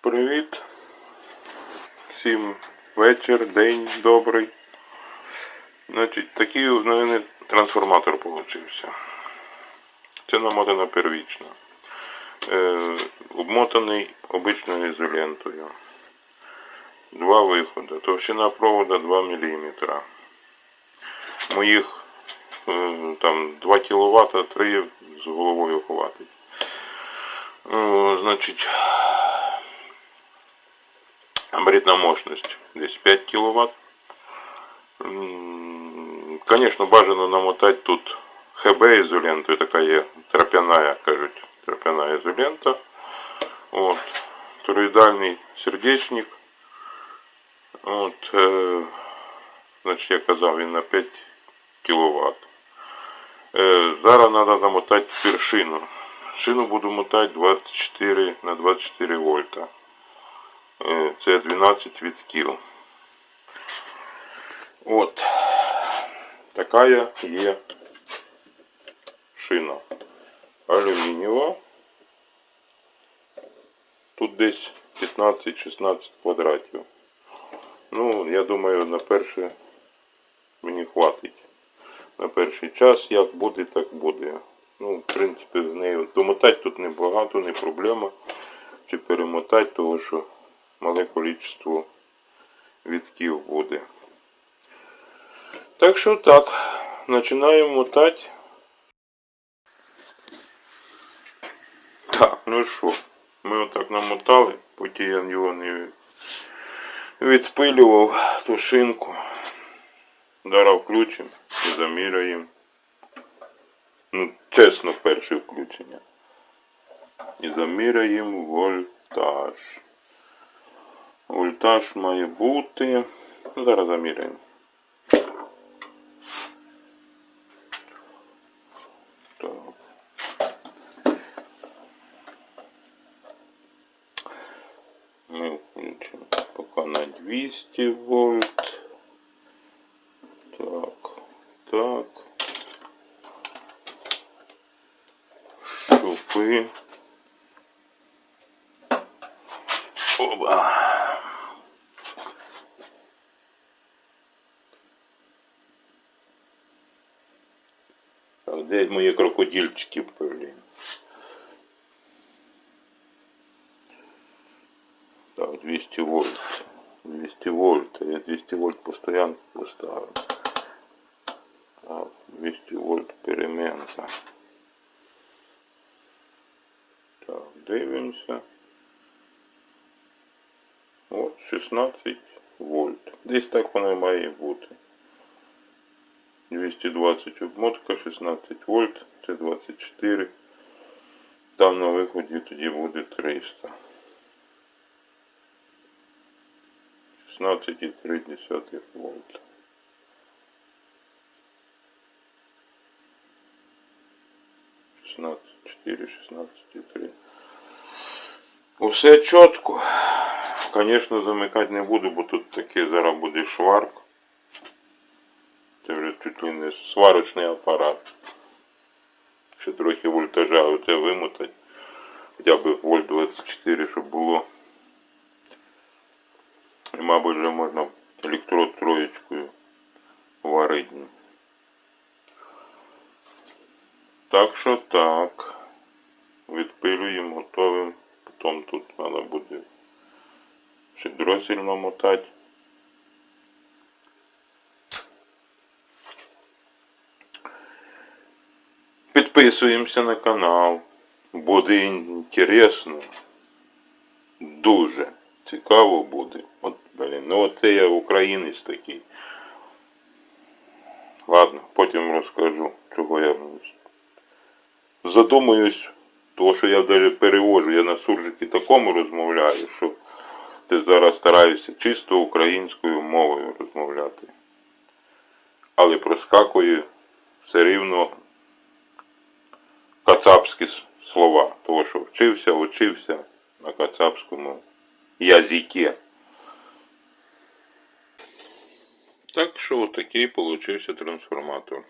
Привіт. Всім вечір, день добрий. Значить, такий у мене трансформатор получився. Це намотана первічна. Е, обмотаний обичною ізолентою. Два виходи. Товщина провода 2 мм. Моїх е, там 2 кВт, 3 з головою хватить. О, значить, габаритная мощность десь 5 киловатт. М, Конечно, бажано намотать тут ХБ ізоленту, така є тропяная, кажуть, тропяная ізолента. От. Тороїдальний сердечник. От, е, значить, я казав, він на 5 кВт. Е, зараз треба намотати тепер шину. Шину буду мотати 24 на 24 вольта. Е, Це 12 вітків. От. Така є шина. Алюмінієва. Тут десь 15-16 квадратів. Ну, я думаю, на перше мені хватить. На перший час як буде, так буде. Ну, в принципі, з нею домотати тут небагато, не проблема. Чи перемотати, тому що мале количество вітків буде. Так що так, починаємо мотати. Так, ну що, ми отак намотали, поки я його не відпилював ту шинку. Зараз включимо і заміряємо. Ну, чесно, перше включення. І заміряємо вольтаж. Вольтаж має бути. Ну, зараз заміряємо. Так. Ми включимо поки на 200 вольт. Так, так. Шупи. Так, де мої крокодильчики, блін? Так, 200 вольт. 200 вольт. Я 200 вольт постоянно поставлю. Так, 200 вольт переменка. Так, дивимося. От 16 вольт. Десь так воно і має бути. 220 обмотка, 16 вольт, це 24. Там на виході тоді буде 300. 16,3 вольт. Шістнадцять, чотири, шістнадцять і три. Усе чітко. Звісно, замикати не буду, бо тут такий зараз буде шварк. Чуть ли не сварочний апарат. Ще трохи вольтажа оце вимотати. Хоча б вольт 24, щоб було. І, мабуть, вже можна електрод троєчкою варити. Так що так. Відпилюємо, готовим. Потім тут треба буде ще дросель намотати. Підписуємося на канал. Буде інтересно. Дуже цікаво буде. От, блін, ну оце я українець такий. Ладно, потім розкажу, чого я задумаюсь, того що я навіть перевожу, я на суржикі такому розмовляю, що ти зараз стараюся чисто українською мовою розмовляти. Але проскакує все рівно кацапські слова. Того, що вчився, вчився на кацапському язикі. Так що отакий получився трансформатор.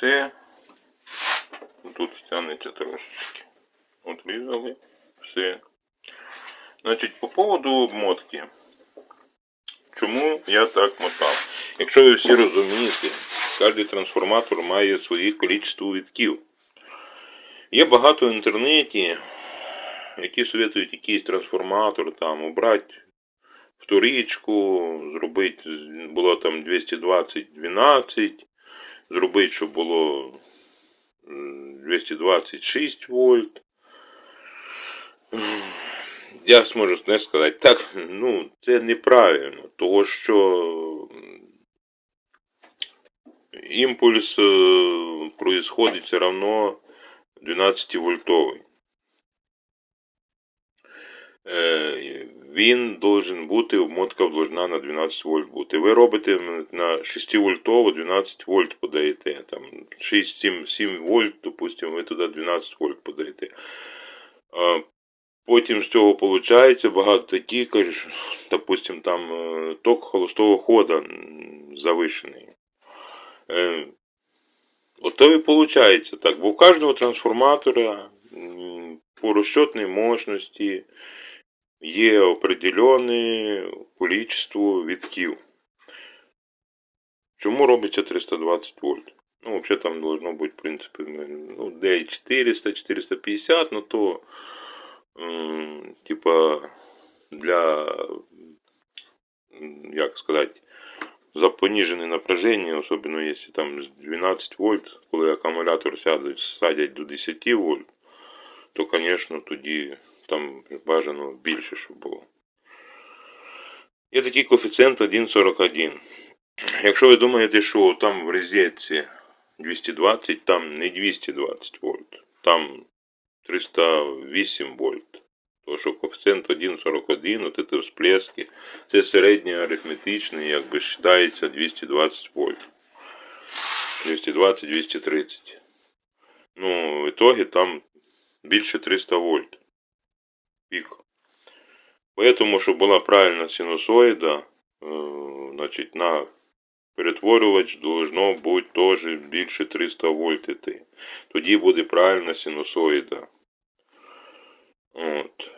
Це тут тягнеться трошечки. Отрізали. Все. Значить, по поводу обмотки. Чому я так мотав? Якщо ви всі розумієте, кожен трансформатор має своє кількість витків. Є багато в інтернеті, які советують якийсь трансформатор, там, убрати вторичку, зробити, було там 220-12, зробити, щоб було 226 вольт. Я зможу не сказати так, ну, це неправильно, тому що імпульс е, происходит все равно 12 вольтовий. Е, Він должен бути, обмотка должна на 12 вольт бути. Ви робите на 6 вольтово 12 вольт подаєте. Там 6-7 вольт, допустимо, ви туди 12 вольт подаєте. Потім з цього виходить багато таких, допустим, там е, ток холостого хода. Е, Ото і виходить так, бо у кожного трансформатора по розчетній мощності є определенне количество вітків. Чому робиться 320 вольт? Ну, взагалі там должно бути, в принципі, ну, де 400, 450, ну то типа для, як сказати, за понижене напряжение, особенно если там 12 вольт, коли акумулятор сядуть, садять до 10 вольт, то, конечно, тоді там бажано більше, щоб було. Є такий коефіцієнт 1,41. Якщо ви думаєте, що там в розетці 220, там не 220 вольт, там 308 вольт. Тому що коефіцієнт 1,41, от це всплески, це середній арифметичний, якби вважається 220 вольт. 220-230. Ну, в итоге там більше 300 вольт. Пік. Поэтому, щоб була правильна синусоїда, е, значить, на перетворювач должно бути теж більше 300 вольт іти. Тоді буде правильна синусоїда. От.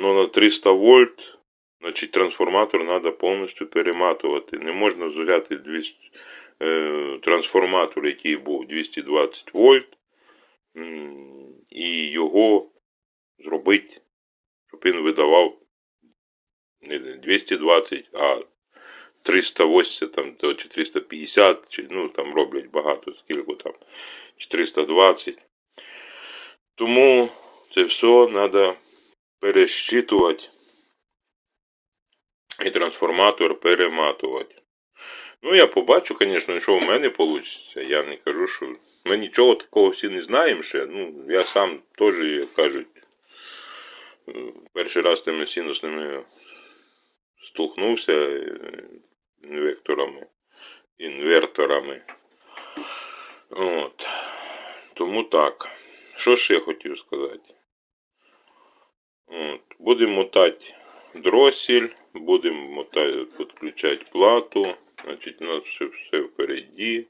Ну, на 300 вольт, значить, трансформатор треба повністю перематувати. Не можна взяти 200, е, трансформатор, який був 220 вольт, і його зробити, щоб він видавав не 220, а 380 там, чи 350, чи, ну там роблять багато, скільки там, 420. Тому це все треба пересчитувати і трансформатор перематувати. Ну, я побачу, звісно, що в мене вийде. Я не кажу, що ми нічого такого всі не знаємо ще. Ну, я сам теж, як кажуть, е, перший раз тими синусними столкнувся е, інвекторами, інверторами. От. Тому так. Що ще хотів сказати? От. Будемо мотати дросель, будемо мотати, підключати плату. Значить, у нас все, все впереді.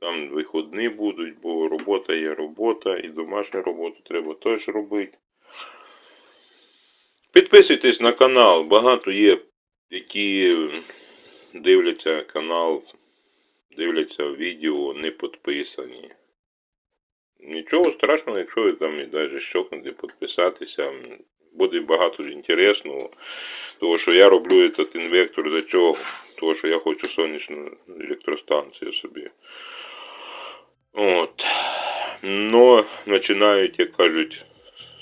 Там виходні будуть, бо робота є робота, і домашню роботу треба теж робити. Підписуйтесь на канал. Багато є, які дивляться канал, дивляться відео, не підписані. Нічого страшного, якщо ви там навіть щокнете, підписатися. Буде багато інтересного. Тому що я роблю этот інвектор за чого? Тому що я хочу сонячну електростанцію собі. От. Но починають, як кажуть,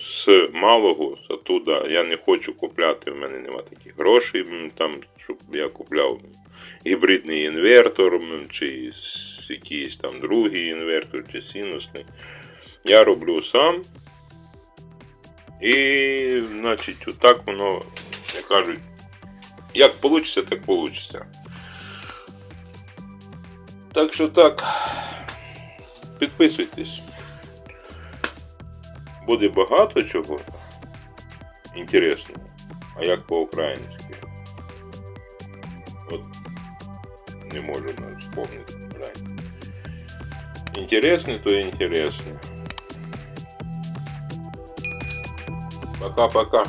з малого, оттуда. Я не хочу купляти, в мене нема таких грошей, там, щоб я купляв гібридний інвертор, чи якийсь там другий інвертор, чи синусний. Я роблю сам. І, значить, отак воно, як кажуть, як вийде, так вийде. Так що так, підписуйтесь. Буде багато чого інтересного. А як по-українськи? От не можу навіть вспомнити. Інтересне, то інтересне. Пока-пока.